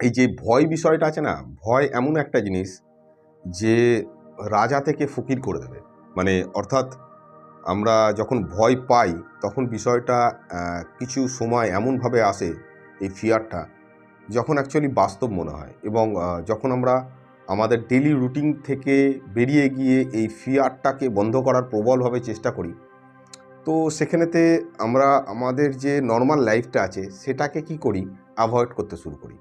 এই যে ভয় বিষয়টা আছে না, ভয় এমন একটা জিনিস যে রাজা থেকে ফকির করে দেবে। মানে অর্থাৎ আমরা যখন ভয় পাই, তখন বিষয়টা কিছু সময় এমনভাবে আসে এই ফিয়ারটা যখন অ্যাকচুয়ালি বাস্তব মনে হয় এবং যখন আমরা আমাদের ডেলি রুটিন থেকে বেরিয়ে গিয়ে এই ফিয়ারটাকে বন্ধ করার প্রবলভাবে চেষ্টা করি, তো সেখানেতে আমরা আমাদের যে নর্মাল লাইফটা আছে, সেটাকে কি করি? অ্যাভয়েড করতে শুরু করি।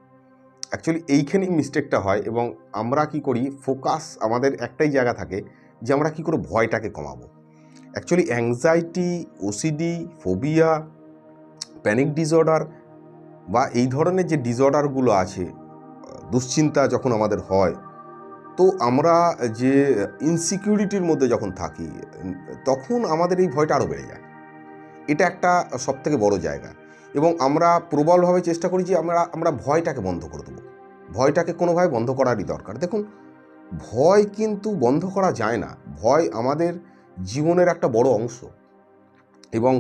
অ্যাকচুয়ালি এইখানেই মিস্টেকটা হয় এবং আমরা কি করি ফোকাস আমাদের একটাই জায়গা থাকে যে আমরা কি করে ভয়টাকে কমাবো। Actually anxiety OCD phobia panic disorder বা এই ধরনের যে ডিসঅর্ডারগুলো আছে, দুশ্চিন্তা যখন আমাদের হয়, তো আমরা যে ইনসিকিউরিটির মধ্যে যখন থাকি, তখন আমাদের এই ভয়টা আরও বেড়ে যায়। এটা একটা সবথেকে বড় জায়গা এবং আমরা প্রবলভাবে চেষ্টা করি যে আমরা আমরা ভয়টাকে বন্ধ করে দেবো। ভয়টাকে কোনোভাবে বন্ধ করারই দরকার। দেখুন, ভয় কিন্তু বন্ধ করা যায় না। ভয় আমাদের জীবনের একটা বড় অংশ এবং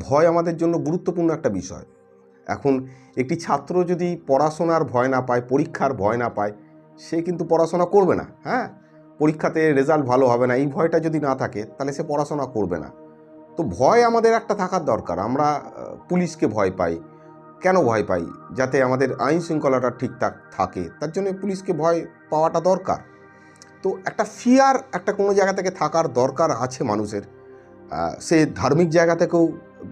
ভয় আমাদের জন্য গুরুত্বপূর্ণ একটা বিষয়। এখন একটি ছাত্র যদি পড়াশোনার ভয় না পায়, পরীক্ষার ভয় না পায়, সে কিন্তু পড়াশোনা করবে না হ্যাঁ? পরীক্ষাতে রেজাল্ট ভালো হবে না, এই ভয়টা যদি না থাকে, তাহলে সে পড়াশোনা করবে না। তো ভয় আমাদের একটা থাকার দরকার। আমরা পুলিশকে ভয় পাই কেন ভয় পাই? যাতে আমাদের আইন শৃঙ্খলাটা ঠিকঠাক থাকে। তার জন্য পুলিশকে ভয় পাওয়াটা দরকার। তো একটা ফিয়ার একটা কোনো জায়গা থেকে থাকার দরকার আছে মানুষের। সে ধার্মিক জায়গা থেকেও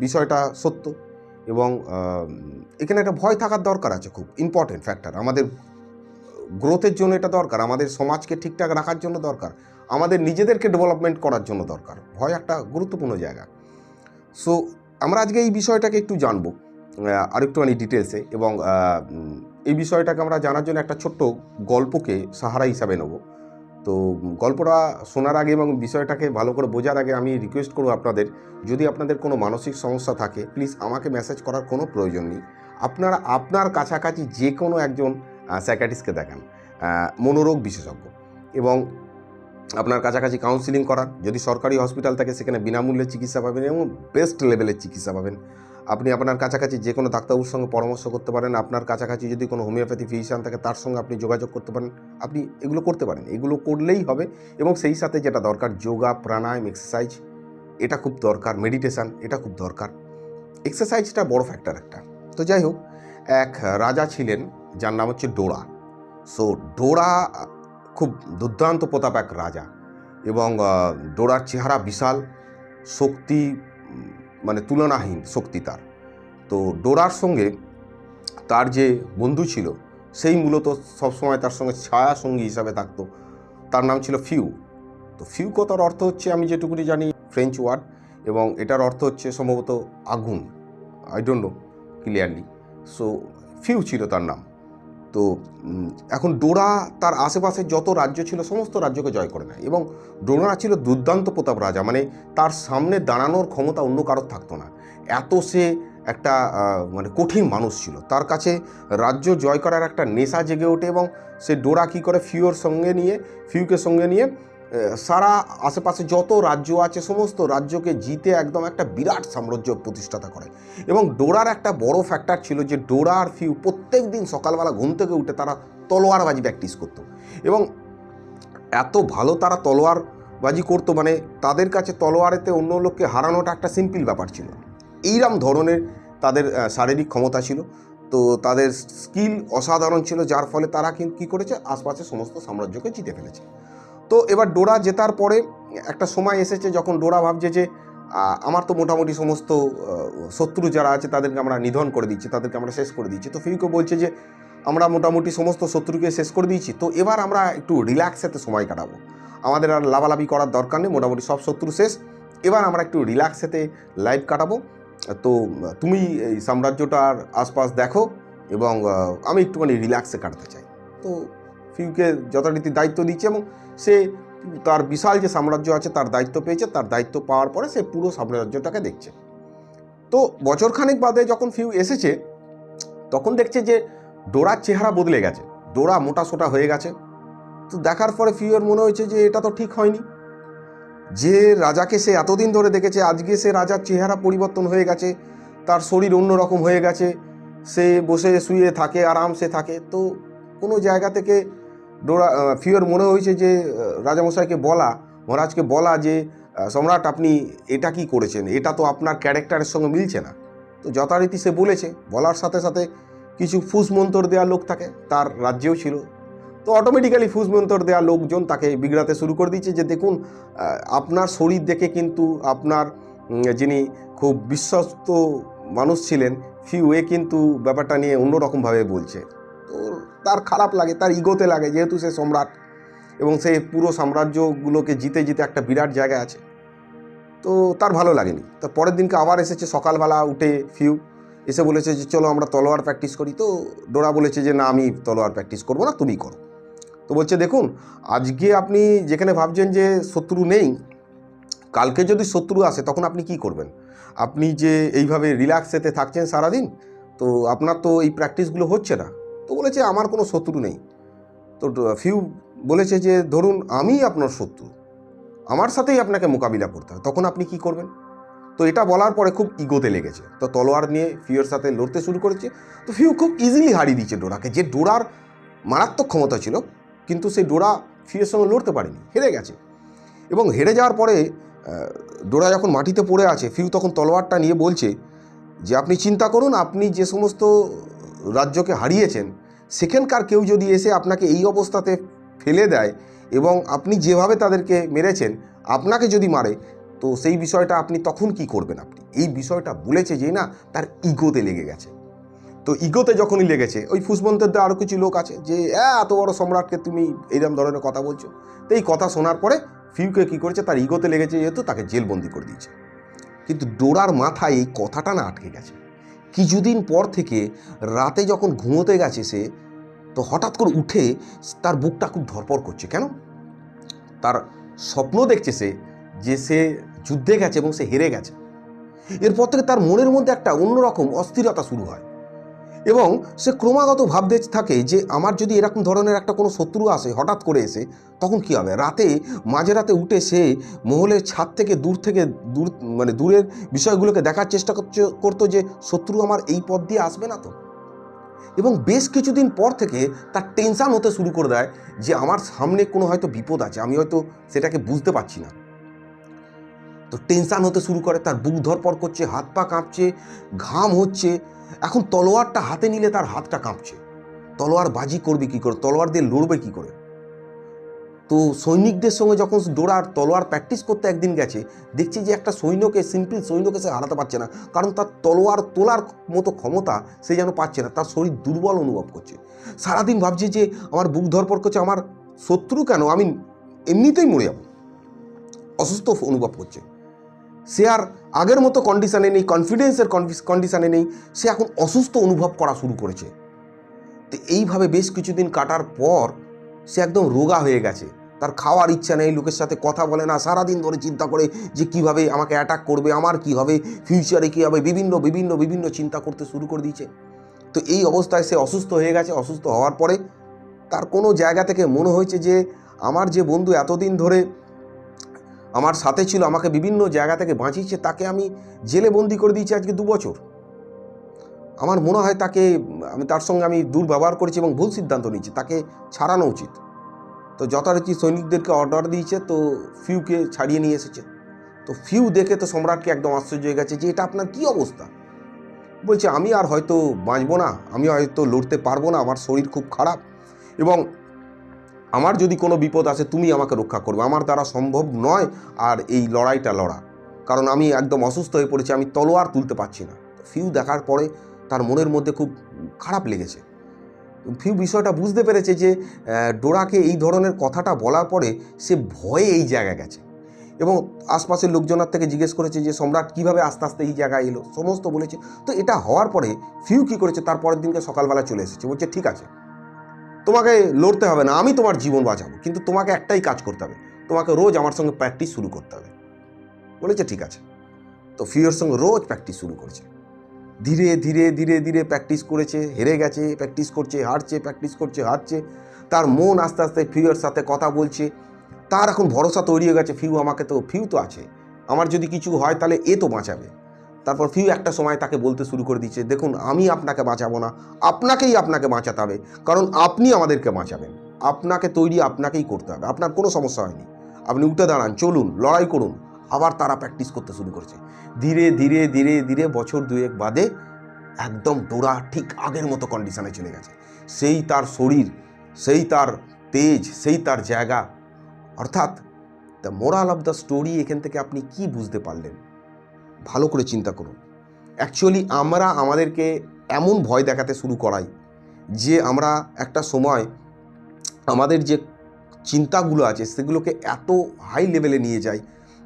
বিষয়টা সত্য এবং এখানে একটা ভয় থাকার দরকার আছে খুব ইম্পর্টেন্ট ফ্যাক্টর আমাদের গ্রোথের জন্য এটা দরকার, আমাদের সমাজকে ঠিকঠাক রাখার জন্য দরকার, আমাদের নিজেদেরকে ডেভেলপমেন্ট করার জন্য দরকার। ভয় একটা গুরুত্বপূর্ণ জায়গা। সো আমরা আজকে এই বিষয়টাকে একটু জানব। আরেকটুখানি ডিটেলসে এবং এই বিষয়টাকে আমরা জানার জন্য একটা ছোট্ট গল্পকে সাহারা হিসাবে নেব। তো গল্পটা শোনার আগে এবং বিষয়টাকে ভালো করে বোঝার আগে আমি রিকোয়েস্ট করব আপনাদের, যদি আপনাদের কোনো মানসিক সমস্যা থাকে প্লিজ আমাকে মেসেজ করার কোনো প্রয়োজন নেই। আপনারা, আপনার কাছাকাছি যে কোনো একজন স্যাকাটিস্টকে দেখান মনোরোগ বিশেষজ্ঞ এবং আপনার কাছাকাছি কাউন্সিলিং করার যদি সরকারি হসপিটাল থাকে, সেখানে বিনামূল্যে চিকিৎসা পাবেন এবং বেস্ট লেভেলের চিকিৎসা পাবেন। আপনি আপনার কাছাকাছি যে কোনো ডাক্তারবাবুর সঙ্গে পরামর্শ করতে পারেন। আপনার কাছাকাছি যদি কোনো হোমিওপ্যাথি ফিজিশিয়ান থাকে, তার সঙ্গে আপনি যোগাযোগ করতে পারেন। আপনি এগুলো করতে পারেন। এগুলো করলেই হবে এবং সেই সাথে যেটা দরকার, যোগা, প্রাণায়াম এক্সারসাইজ এটা খুব দরকার। মেডিটেশান এটা খুব দরকার। এক্সারসাইজটা বড় ফ্যাক্টর একটা। তো যাই হোক, এক রাজা ছিলেন, যার নাম হচ্ছে ডোরা। সো ডোরা খুব দুর্দান্ত প্রতাপ এক রাজা এবং ডোরার চেহারা বিশাল, শক্তি মানে তুলনাহীন শক্তি তার। তো ডোরার সঙ্গে তার যে বন্ধু ছিল, সেই মূলত সবসময় তার সঙ্গে ছায়া সঙ্গী হিসাবে থাকতো। তার নাম ছিল ফিউ। তো ফিউ কথার অর্থ হচ্ছে, আমি যেটুকুনি জানি ফ্রেঞ্চ ওয়ার্ড এবং এটার অর্থ হচ্ছে সম্ভবত আগুন। I don't know clearly so few ছিল তার নাম। তো এখন ডোরা তার আশেপাশে যত রাজ্য ছিল, সমস্ত রাজ্যকে জয় করে নেয় এবং ডোরা ছিল দুর্দান্ত প্রতাপ রাজা। মানে তার সামনে দাঁড়ানোর ক্ষমতা অন্য কারোর থাকতো না। এত সে একটা মানে কঠিন মানুষ ছিল। তার কাছে রাজ্য জয় করার একটা নেশা জেগে ওঠে এবং সে ডোরা কী করে ফিউর সঙ্গে নিয়ে, ফিউকে সঙ্গে নিয়ে সারা আশেপাশে যত রাজ্য আছে, সমস্ত রাজ্যকে জিতে একদম একটা বিরাট সাম্রাজ্য প্রতিষ্ঠাতা করে। এবং ডোরার একটা বড় ফ্যাক্টর ছিল যে, ডোরা আর ফিউ প্রত্যেক দিন সকালবেলা ঘুম থেকে উঠে তারা তলোয়ারবাজি প্র্যাকটিস করতো। এবং এত ভালো তারা তলোয়ারবাজি করতো মানে তাদের কাছে তলোয়ারেতে অন্য লোককে হারানোটা একটা সিম্পল ব্যাপার ছিল। এইরকম ধরনের তাদের শারীরিক ক্ষমতা ছিল। তো তাদের স্কিল অসাধারণ ছিল, যার ফলে তারা কিন্তু কী করেছে? আশপাশের সমস্ত সাম্রাজ্যকে জিতে ফেলেছে। তো এবার ডোরা জেতার পরে একটা সময় এসেছে যখন ডোরা ভাবছে যে আমার তো মোটামুটি সমস্ত শত্রু যারা আছে তাদেরকে আমরা নিধন করে দিচ্ছি, তাদেরকে আমরা শেষ করে দিচ্ছি। তো ফিউকে বলছে যে, আমরা মোটামুটি সমস্ত শত্রুকে শেষ করে দিয়েছি। তো এবার আমরা একটু রিল্যাক্সেতে সময় কাটাবো। আমাদের আর লাভালাভি করার দরকার নেই, মোটামুটি সব শত্রু শেষ। এবার আমরা একটু রিল্যাক্সেতে লাইভ কাটাবো। তো তুমি এই সাম্রাজ্যটার আশপাশ দেখো এবং আমি একটুখানি রিল্যাক্সে কাটাতে চাই। তো ফিউকে যথারীতি দায়িত্ব দিচ্ছে এবং সে তার বিশাল যে সাম্রাজ্য আছে, তার দায়িত্ব পেয়েছে, তার দায়িত্ব পাওয়ার পরে সে পুরো সাম্রাজ্যটাকে দেখছে। তো বছরখানেক বাদে যখন ফিউ এসেছে, তখন দেখছে যে ডোরার চেহারা বদলে গেছে। ডোরা মোটা সোটা হয়ে গেছে। তো দেখার পরে ফিউয়ের মনে হয়েছে যে এটা তো ঠিক হয়নি। যে রাজাকে সে এতদিন ধরে দেখেছে, আজকে সে রাজার চেহারা পরিবর্তন হয়ে গেছে, তার শরীর অন্যরকম হয়ে গেছে, সে বসে শুয়ে থাকে, আরামসে থাকে। তো কোনো জায়গা থেকে ডোরা ফিওর মনে হয়েছে যে রাজামশাইকে বলা, মহারাজকে বলা যে সম্রাট আপনি এটা কি করেছেন? এটা তো আপনার ক্যারেক্টারের সঙ্গে মিলছে না। তো যথারীতি সে বলেছে। বলার সাথে সাথে কিছু ফুস মন্তর দেওয়া লোক থাকে, তার রাজ্যেও ছিল। তো অটোমেটিক্যালি ফুস মন্তর দেওয়া লোকজন তাকে বিগড়াতে শুরু করে দিচ্ছে যে, দেখুন আপনার শরীর দেখে কিন্তু আপনার যিনি খুব বিশ্বস্ত মানুষ ছিলেন, ফিউ এ কিন্তু ব্যাপারটা নিয়ে অন্যরকমভাবে বলছে। তো তার খারাপ লাগে, তার ইগোতে লাগে যেহেতু সে সম্রাট এবং সে পুরো সাম্রাজ্যগুলোকে জিতে জিতে একটা বিরাট জায়গায় আছে। তো তার ভালো লাগেনি। তার পরের দিনকে আবার এসেছে, সকালবেলা উঠে ফিউ, এসে বলেছে যে, চলো আমরা তলোয়ার প্র্যাকটিস করি। তো ডোরা বলেছে যে, না, আমি তলোয়ার প্র্যাকটিস করব না, তুমি করো। তো বলছে, দেখুন, আজকে আপনি যেখানে ভাবছেন যে শত্রু নেই, কালকে যদি শত্রু আসে, তখন আপনি কি করবেন? আপনি যে এইভাবে রিল্যাক্সেতে থাকছেন সারাদিন, তো আপনার তো এই প্র্যাকটিসগুলো হচ্ছে না। তো বলেছে, আমার কোনো শত্রু নেই। তো ফিউ বলেছে যে, ধরুন আমি আপনার শত্রু, আমার সাথেই আপনাকে মোকাবিলা করতে হবে। তখন আপনি কি করবেন? তো এটা বলার পরে খুব ইগোতে লেগেছে। তো তলোয়ার নিয়ে ফিউর সাথে লড়তে শুরু করেছে। তো ফিউ খুব ইজিলি হারিয়ে দিচ্ছে ডোরাকে, যে ডোরার মারাত্মক ক্ষমতা ছিল, কিন্তু সেই ডোরা ফিউয়ের সঙ্গে লড়তে পারেনি, হেরে গেছে। এবং হেরে যাওয়ার পরে ডোরা যখন মাটিতে পড়ে আছে, ফিউ তখন তলোয়ারটা নিয়ে বলছে যে, আপনি চিন্তা করুন, আপনি যে সমস্ত রাজ্যকে হারিয়েছেন সেখানকার কেউ যদি এসে আপনাকে এই অবস্থাতে ফেলে দেয় এবং আপনি যেভাবে তাদেরকে মেরেছেন আপনাকে যদি মারে তো সেই বিষয়টা আপনি তখন কি করবেন আপনি? এই বিষয়টা বলেছে যে না তার ইগোতে লেগে গেছে। তো ইগোতে যখনই লেগেছে ওই ফুসবন্তের আরও কিছু লোক আছে যে "অ্যা, এত বড় সম্রাটকে তুমি এইরকম ধরনের কথা বলছো। তো এই কথা শোনার পরে ফিউকে কী করেছে তার ইগোতে লেগেছে যেহেতু তাকে জেলবন্দি করে দিয়েছে। কিন্তু ডোরার মাথায় এই কথাটা না আটকে গেছে। কিছুদিন পর থেকে রাতে যখন ঘুমোতে গেছে সে, তো হঠাৎ করে উঠে তার বুকটা খুব ধরপর করছে। কেন? তার স্বপ্ন দেখছে সে যে সে যুদ্ধে গেছে এবং সে হেরে গেছে। এরপর থেকে তার মনের মধ্যে একটা অন্যরকম অস্থিরতা শুরু হয়। এবং সে ক্রমাগত ভাবতে থাকে যে আমার যদি এরকম ধরনের একটা কোনো শত্রু আসে, হঠাৎ করে এসে, তখন কি হবে? রাতে, মাঝে রাতে উঠে সে মহলের ছাদ থেকে দূর থেকে দূর মানে দূরের বিষয়গুলোকে দেখার চেষ্টা করতো যে শত্রু আমার এই পথ দিয়ে আসবে না তো। এবং বেশ কিছুদিন পর থেকে তার টেনশান হতে শুরু করে দেয় যে আমার সামনে কোনো হয়তো বিপদ আছে, আমি হয়তো সেটাকে বুঝতে পারছি না। তো টেনশান হতে শুরু করে, তার বুক ধরপড় করছে, হাত পা কাঁপছে, ঘাম হচ্ছে এখন তলোয়ারটা হাতে নিলে তার হাতটা কাঁপছে। তলোয়ার বাজি করবে কি করে? তলোয়ার দিয়ে লড়বে কি করে? তো সৈনিকদের সঙ্গে যখন ডোরার তলোয়ার প্র্যাকটিস করতে একদিন গেছে, দেখছি যে একটা সৈন্যকে সিম্পল সৈন্যকে সে হারাতে পারছে না। কারণ তার তলোয়ার তোলার মতো ক্ষমতা সে যেন পাচ্ছে না, তার শরীর দুর্বল অনুভব করছে। সারাদিন ভাবছে যে আমার বুক ধরপড় করছে, আমার শত্রু কেন? আমি এমনিতেই মরে যাব। অসুস্থ অনুভব করছে। সে আর আগের মতো কন্ডিশানে নেই কনফিডেন্সের কন্ডিশানে নেই, সে এখন অসুস্থ অনুভব করা শুরু করেছে। তো এইভাবে বেশ কিছুদিন কাটার পর সে একদম রোগা হয়ে গেছে। তার খাওয়ার ইচ্ছা নেই, লোকের সাথে কথা বলে না, সারাদিন ধরে চিন্তা করে যে কীভাবে আমাকে অ্যাটাক করবে, আমার কি হবে ফিউচারে কী হবে, বিভিন্ন বিভিন্ন বিভিন্ন চিন্তা করতে শুরু করে দিয়েছে। তো এই অবস্থায় সে অসুস্থ হয়ে গেছে, অসুস্থ হওয়ার পরে তার কোনো জায়গা থেকে মনে হয়েছে যে, আমার যে বন্ধু এতদিন ধরে আমার সাথে ছিল, আমাকে বিভিন্ন জায়গা থেকে বাঁচিয়েছে, তাকে আমি জেলে বন্দি করে দিয়েছি আজকে দু বছর। আমার মনে হয় তাকে, আমি তার সঙ্গে আমি দুর্ব্যবহার করেছি এবং ভুল সিদ্ধান্ত নিয়েছি, তাকে ছাড়ানো উচিত। তো যথারীতি সৈনিকদেরকে অর্ডার দিয়েছে, তো ফিউকে ছাড়িয়ে নিয়ে এসেছে। তো ফিউ দেখে তো সম্রাটকে একদম আশ্চর্য হয়ে গেছে যে এটা আপনার কী অবস্থা? বলছে, আমি আর হয়তো বাঁচবো না, আমি হয়তো লড়তে পারব না, আমার শরীর খুব খারাপ। এবং আমার যদি কোনো বিপদ আসে, তুমি আমাকে রক্ষা করবে। আমার দ্বারা সম্ভব নয় আর এই লড়াইটা লড়া। কারণ আমি একদম অসুস্থ হয়ে পড়েছি, আমি তলোয়ার তুলতে পারছি না। ফিউ দেখার পরে তার মনের মধ্যে খুব খারাপ লেগেছে। ফিউ বিষয়টা বুঝতে পেরেছে যে ডোরাকে এই ধরনের কথাটা বলার পরে সে ভয়ে এই জায়গায় গেছে। এবং আশপাশের লোকজনের থেকে জিজ্ঞেস করেছে যে, সম্রাট, কীভাবে আস্তে আস্তে এই জায়গায় এলো? সমস্ত বলেছে। তো এটা হওয়ার পরে ফিউ কি করেছে? তার পরের দিনকে সকালবেলা চলে এসেছে। বলছে, ঠিক আছে। তোমাকে লড়তে হবে না, আমি তোমার জীবন বাঁচাবো। কিন্তু তোমাকে একটাই কাজ করতে হবে, তোমাকে রোজ আমার সঙ্গে প্র্যাকটিস শুরু করতে হবে। বলেছে, ঠিক আছে। তো ফিওর সঙ্গে রোজ প্র্যাকটিস শুরু করেছে। ধীরে ধীরে ধীরে ধীরে প্র্যাকটিস করেছে, হেরে গেছে প্র্যাকটিস করছে, হারছে প্র্যাকটিস করছে, হারছে। তার মন আস্তে আস্তে ফিউর সাথে কথা বলছে। তার এখন ভরসা তৈরি হয়ে গেছে, ফিউ আমাকে তো, ফিউ তো আছে। আমার যদি কিছু হয়, তাহলে এ তো বাঁচাবে। তারপর ফিউ একটা সময় তাকে বলতে শুরু করে দিচ্ছে, দেখুন, আমি আপনাকে বাঁচাবো না, আপনাকেই আপনাকে বাঁচাতে হবে, কারণ আপনি আমাদেরকে বাঁচাবেন। আপনাকে তৈরি আপনাকেই করতে হবে, আপনার কোনো সমস্যা হয়নি। আপনি উঠে দাঁড়ান, চলুন, লড়াই করুন। আবার তারা প্র্যাকটিস করতে শুরু করেছে। ধীরে ধীরে ধীরে ধীরে বছর দুয়েক বাদে একদম ডোরা ঠিক আগের মতো কন্ডিশনে চলে গেছে। সেই তার শরীর, সেই তার তেজ, সেই তার জায়গা, অর্থাৎ the moral of the story এখান থেকে আপনি কি বুঝতে পারলেন? ভালো করে চিন্তা করুন। অ্যাকচুয়ালি আমরা আমাদেরকে এমন ভয় দেখাতে শুরু করাই যে আমরা একটা সময় আমাদের যে চিন্তাগুলো আছে সেগুলোকে এত হাই লেভেলে নিয়ে যাই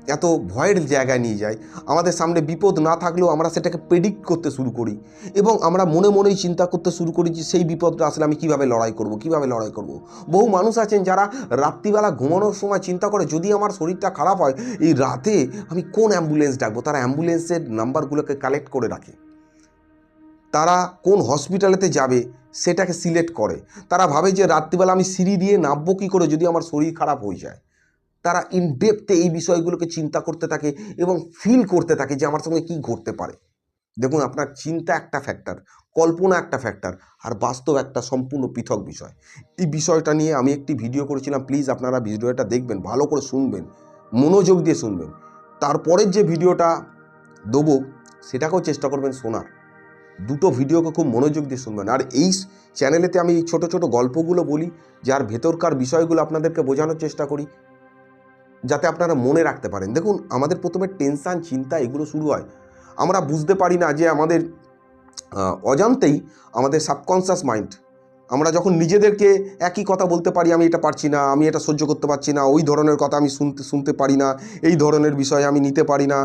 এত ভয়ের জায়গায় নিয়ে যায়। আমাদের সামনে বিপদ না থাকলেও আমরা সেটাকে প্রেডিক্ট করতে শুরু করি। এবং আমরা মনে মনেই চিন্তা করতে শুরু করি যে সেই বিপদটা আসলে আমি কীভাবে লড়াই করব, কীভাবে লড়াই করব। বহু মানুষ আছেন যারা রাত্রিবেলা ঘুমানোর সময় চিন্তা করে, যদি আমার শরীরটা খারাপ হয়, এই রাতে আমি কোন অ্যাম্বুলেন্স ডাকবো? তারা অ্যাম্বুলেন্সের নাম্বারগুলোকে কালেক্ট করে রাখে। তারা কোন হসপিটালেতে যাবে, সেটাকে সিলেক্ট করে। তারা ভাবে যে রাত্রিবেলা আমি সিঁড়ি দিয়ে নামবো কী করে যদি আমার শরীর খারাপ হয়ে যায়। তারা ইন ডেপথে এই বিষয়গুলোকে চিন্তা করতে থাকে এবং ফিল করতে থাকে যে আমার সঙ্গে কী ঘটতে পারে। দেখুন, আপনার চিন্তা একটা ফ্যাক্টর কল্পনা একটা ফ্যাক্টর আর বাস্তব একটা সম্পূর্ণ পৃথক বিষয়। এই বিষয়টা নিয়ে আমি একটি ভিডিও করেছিলাম প্লিজ আপনারা ভিডিওটা দেখবেন, ভালো করে শুনবেন, মনোযোগ দিয়ে শুনবেন। তারপরের যে ভিডিওটা দেবো, সেটাকেও চেষ্টা করবেন শোনার। দুটো ভিডিওকে খুব মনোযোগ দিয়ে শুনবেন। আর এই চ্যানেলেতে আমি ছোট ছোট গল্পগুলো বলি, যার ভেতরকার বিষয়গুলো আপনাদেরকে বোঝানোর চেষ্টা করি। যাতে আপনারা মনে রাখতে পারেন। দেখুন, আমাদের প্রথমে টেনশান, চিন্তা, এগুলো শুরু হয়। আমরা বুঝতে পারি না যে আমাদের অজান্তেই আমাদের সাবকনসিয়াস মাইন্ড আমরা যখন নিজেদেরকে একই কথা বলতে পারি, আমি এটা পারছি না, আমি এটা সহ্য করতে পারছি না, ওই ধরনের কথা আমি শুনতে শুনতে পারি না, এই ধরনের বিষয় আমি নিতে পারি না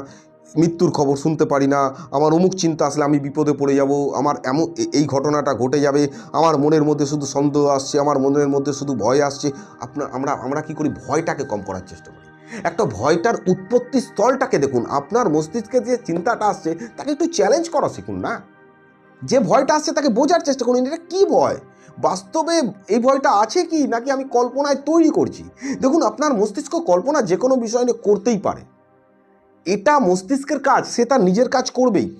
মৃত্যুর খবর শুনতে পারি না, আমার অমুক চিন্তা আসলে আমি বিপদে পড়ে যাব, আমার এমন এই ঘটনাটা ঘটে যাবে, আমার মনের মধ্যে শুধু সন্দেহ আসছে, আমার মনের মধ্যে শুধু ভয় আসছে, আপনার, আমরা আমরা কি করি? ভয়টাকে কম করার চেষ্টা করি। একটা ভয়টার উৎপত্তি স্থলটাকে দেখুন, আপনার মস্তিষ্কে যে চিন্তাটা আসছে, তাকে একটু চ্যালেঞ্জ করা শিখুন না। যে ভয়টা আসছে, তাকে বোঝার চেষ্টা করুন, এটা কী ভয়? বাস্তবে এই ভয়টা আছে কি, নাকি আমি কল্পনায় তৈরি করছি? দেখুন, আপনার মস্তিষ্ক কল্পনা যে কোনো বিষয় নিয়ে করতেই পারে। এটা মস্তিষ্কের কাজ, সে তার নিজের কাজ করবেই।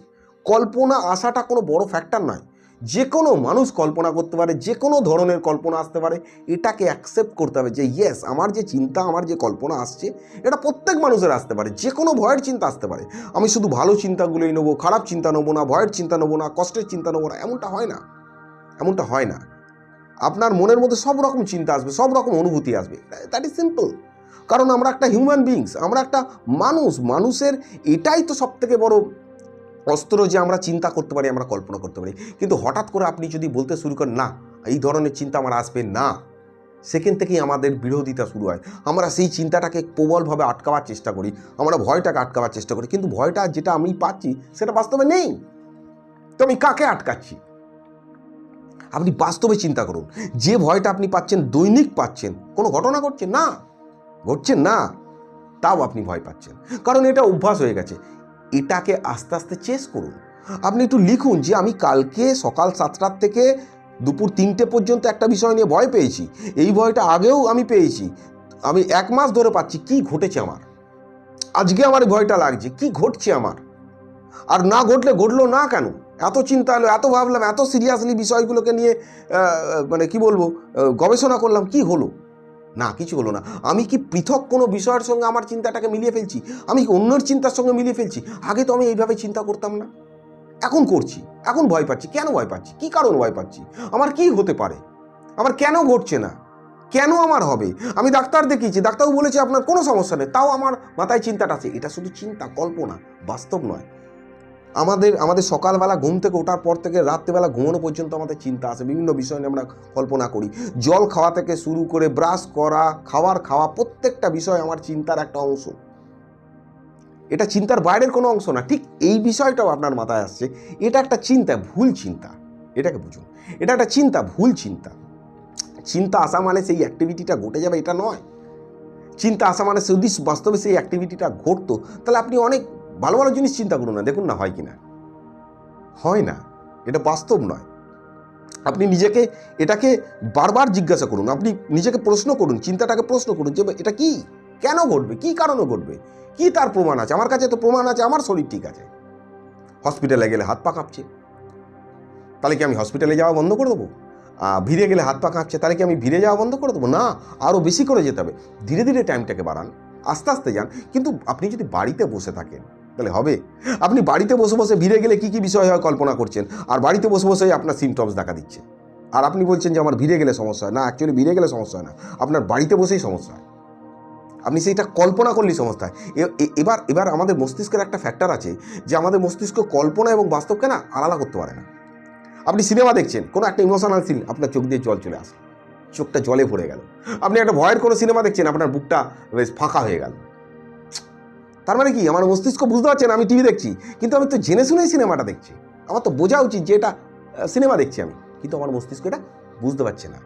কল্পনা আসাটা কোনো বড় ফ্যাক্টর নয়। যে কোনো মানুষ কল্পনা করতে পারে যে কোনো ধরনের কল্পনা আসতে পারে, এটাকে অ্যাকসেপ্ট করতে হবে যে ইয়েস আমার যে চিন্তা, আমার যে কল্পনা আসছে, এটা প্রত্যেক মানুষের আসতে পারে যে কোনো ভয়ের চিন্তা আসতে পারে। আমি শুধু ভালো চিন্তাগুলোই নেব, খারাপ চিন্তা নেব না, ভয়ের চিন্তা নেব না, কষ্টের চিন্তা নেব না, এমনটা হয় না। এমনটা হয় না। আপনার মনের মধ্যে সব রকম চিন্তা আসবে, সব রকম অনুভূতি আসবে। দ্যাট ইজ সিম্পল কারণ আমরা একটা হিউম্যান বিংস আমরা একটা মানুষ, মানুষের এটাই তো সব থেকে বড় অস্ত্র যে আমরা চিন্তা করতে পারি, আমরা কল্পনা করতে পারি। কিন্তু হঠাৎ করে আপনি যদি বলতে শুরু করেন, না, এই ধরনের চিন্তা আমার আসবে না, সেখান থেকেই আমাদের বিরোধিতা শুরু হয়। আমরা সেই চিন্তাটাকে প্রবলভাবে আটকাবার চেষ্টা করি, আমরা ভয়টাকে আটকাবার চেষ্টা করি, কিন্তু ভয়টা যেটা আমি পাচ্ছি, সেটা বাস্তবে নেই। তো আমি কাকে আটকাচ্ছি? আপনি বাস্তবে চিন্তা করুন। যে ভয়টা আপনি পাচ্ছেন, দৈনিক পাচ্ছেন, কোনো ঘটনা ঘটছে? না। ঘটছে না, তাও আপনি ভয় পাচ্ছেন। কারণ এটা অভ্যাস হয়ে গেছে। এটাকে আস্তে আস্তে চেস করুন। আপনি একটু লিখুন যে আমি কালকে সকাল সাতটার থেকে দুপুর তিনটে পর্যন্ত একটা বিষয় নিয়ে ভয় পেয়েছি। এই ভয়টা আগেও আমি পেয়েছি। আমি এক মাস ধরে পাচ্ছি, কি ঘটেছে আমার? আজকে আমার ভয়টা লাগছে, কি ঘটছে আমার? আর না ঘটলে ঘটলো না কেন? এত চিন্তা হলো এত ভাবলাম, এত সিরিয়াসলি বিষয়গুলোকে নিয়ে মানে কি বলব গবেষণা করলাম, কি হলো? না, কিছু হলো না। আমি কি পৃথক কোনো বিষয়ের সঙ্গে আমার চিন্তাটাকে মিলিয়ে ফেলছি? আমি কি অন্যের চিন্তার সঙ্গে মিলিয়ে ফেলছি? আগে তো আমি এইভাবে চিন্তা করতাম না। এখন করছি। এখন ভয় পাচ্ছি। কেন ভয় পাচ্ছি? কি কারণ ভয় পাচ্ছি? আমার কি হতে পারে? আমার কেন ঘটছে না? কেন আমার হবে? আমি ডাক্তার দেখিয়েছি। ডাক্তারও বলেছে আপনার কোনো সমস্যা নেই। তাও আমার মাথায় চিন্তাটা আছে। এটা শুধু চিন্তা, কল্পনা, বাস্তব নয়। আমাদের আমাদের সকালবেলা ঘুম থেকে ওঠার পর থেকে রাত্রেবেলা ঘুমানো পর্যন্ত আমাদের চিন্তা আসে বিভিন্ন বিষয় নিয়ে আমরা কল্পনা করি। জল খাওয়া থেকে শুরু করে ব্রাশ করা খাওয়ার খাওয়া প্রত্যেকটা বিষয় আমার চিন্তার একটা অংশ। এটা চিন্তার বাইরের কোনো অংশ না। ঠিক এই বিষয়টাও আপনার মাথায় আসছে। এটা একটা চিন্তা, ভুল চিন্তা। এটাকে বুঝুন। এটা একটা চিন্তা, ভুল চিন্তা। চিন্তা আসা মানে সেই অ্যাক্টিভিটিটা ঘটে যাবে, এটা নয়। চিন্তা আসা মানে যদি বাস্তবে সেই অ্যাক্টিভিটিটা ঘটতো, তাহলে আপনি অনেক ভালো ভালো জিনিস চিন্তা করুন না, দেখুন না হয় কি না। হয় না, এটা বাস্তব নয়। আপনি নিজেকে এটাকে বারবার জিজ্ঞাসা করুন, আপনি নিজেকে প্রশ্ন করুন, চিন্তাটাকে প্রশ্ন করুন যে এটা কি? কেন ঘটবে? কি কারণে ঘটবে? কি তার প্রমাণ আছে? আমার কাছে তো প্রমাণ আছে, আমার শরীর ঠিক আছে। হসপিটালে গেলে হাত পা কাঁপছে। তাহলে কি আমি হসপিটালে যাওয়া বন্ধ করে দেবো? ভিড়ে গেলে হাত পা কাঁপছে, তাহলে কি আমি ভিড়ে যাওয়া বন্ধ করে দেবো? না আরও বেশি করে যেতে হবে। ধীরে ধীরে টাইমটাকে বাড়ান, আস্তে আস্তে যান। কিন্তু আপনি যদি বাড়িতে বসে থাকেন তাহলে হবে। আপনি বাড়িতে বসে বসে ভিড়ে গেলে কী কী বিষয় হয় কল্পনা করছেন? আর বাড়িতে বসে বসেই আপনার সিমটমস দেখা দিচ্ছে। আর আপনি বলছেন যে আমার ভিড়ে গেলে সমস্যা হয়। না অ্যাকচুয়ালি ভিড়ে গেলে সমস্যা হয় না। আপনার বাড়িতে বসেই সমস্যা হয়। আপনি সেইটা কল্পনা করলেই সমস্যা হয়। এবার এবার আমাদের মস্তিষ্কের একটা ফ্যাক্টর আছে যে আমাদের মস্তিষ্ক কল্পনা এবং বাস্তবকে না আলাদা করতে পারে না। আপনি সিনেমা দেখছেন, কোনো একটা ইমোশনাল সিন আপনার চোখ দিয়ে জল চলে আসে চোখটা জলে ভরে গেল। আপনি একটা ভয়ের কোনো সিনেমা দেখছেন, আপনার বুকটা বেশ ফাঁকা হয়ে গেল। তার মানে কি? আমার মস্তিষ্ক বুঝতে পারছেন আমি টিভি দেখছি। কিন্তু আমি তো জেনে শুনেই সিনেমাটা দেখছি। আমার তো বোঝা উচিত যে এটা সিনেমা দেখছি আমি। কিন্তু আমার মস্তিষ্ক এটা বুঝতে পারছে না।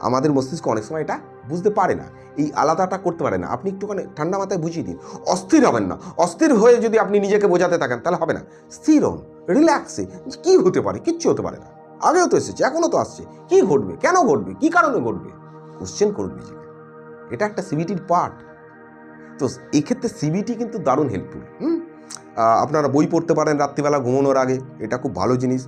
আমাদের মস্তিষ্ক অনেক সময় এটা বুঝতে পারে না। এই আলাদাটা করতে পারে না। আপনি একটুখানি ঠান্ডা মাথায় বুঝিয়ে দিন। অস্থির হবেন না। অস্থির হয়ে যদি আপনি নিজেকে বোঝাতে থাকেন, তাহলে হবে না। স্থির হন রিল্যাক্সে কী হতে পারে? কিচ্ছু হতে পারে না। আগেও তো এসেছে, এখনও তো আসছে। কি ঘটবে? কেন ঘটবে? কি কারণে ঘটবে? কোশ্চেন করুন নিজেকে। এটা একটা সিবিটির পার্ট তো এক্ষেত্রে সিবিটি কিন্তু দারুণ হেল্পফুল হুম? আপনারা বই পড়তে পারেন রাত্রিবেলা ঘুমানোর আগে, এটা খুব ভালো জিনিস।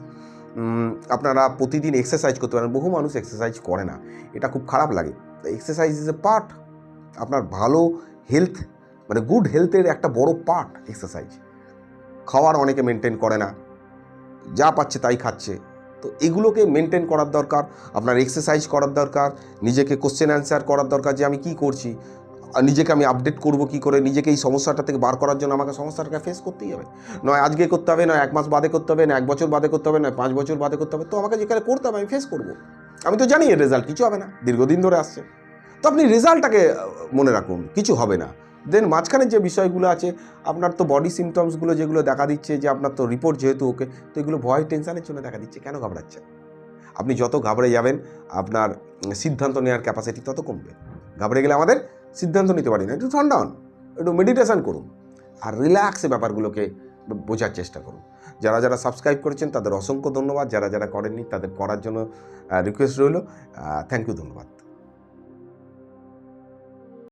আপনারা প্রতিদিন এক্সারসাইজ করতে পারেন, বহু মানুষ এক্সারসাইজ করে না, এটা খুব খারাপ লাগে। এক্সারসাইজ ইজ এ পার্ট আপনার ভালো হেলথ মানে গুড হেলথের একটা বড় পার্ট এক্সারসাইজ খাওয়ার অনেকে মেনটেন করে না, যা পাচ্ছে তাই খাচ্ছে। তো এগুলোকে মেনটেন করার দরকার, আপনার এক্সারসাইজ করার দরকার, নিজেকে কোশ্চেন অ্যান্সার করার দরকার যে আমি কি করছি। নিজেকে আমি আপডেট করব কি করে? নিজেকে এই সমস্যাটা থেকে বার করার জন্য আমাকে সমস্যাটাকে ফেস করতেই হবে। নয় আজকে করতে হবে, নয় এক মাস বাদে করতে হবে না এক বছর বাদে করতে হবে, নয় পাঁচ বছর বাদে করতে হবে। তো আমাকে যেখানে করতে হবে, আমি ফেস করব। আমি তো জানি এর রেজাল্ট কিছু হবে না। দীর্ঘদিন ধরে আসছে। তো আপনি রেজাল্টটাকে মনে রাখুন, কিছু হবে না। দেন মাঝখানে যে বিষয়গুলো আছে, আপনার তো বডি সিমটমসগুলো যেগুলো দেখা দিচ্ছে যে আপনার তো রিপোর্ট যেহেতু ওকে, তো এগুলো ভয় টেনশানের জন্য দেখা দিচ্ছে। কেন ঘাবড়াচ্ছেন? আপনি যত ঘাবড়ে যাবেন, আপনার সিদ্ধান্ত নেওয়ার ক্যাপাসিটি তত কমবে। ঘাবড়ে গেলে আমাদের সিদ্ধান্ত নিতে পারি না। একটু ঠান্ডা হন একটু মেডিটেশান করুন আর রিল্যাক্সে ব্যাপারগুলোকে বোঝার চেষ্টা করুন। যারা যারা সাবস্ক্রাইব করেছেন, তাদের অসংখ্য ধন্যবাদ। যারা যারা করেননি, তাদের করার জন্য রিকোয়েস্ট রইল। থ্যাংক ইউ ধন্যবাদ।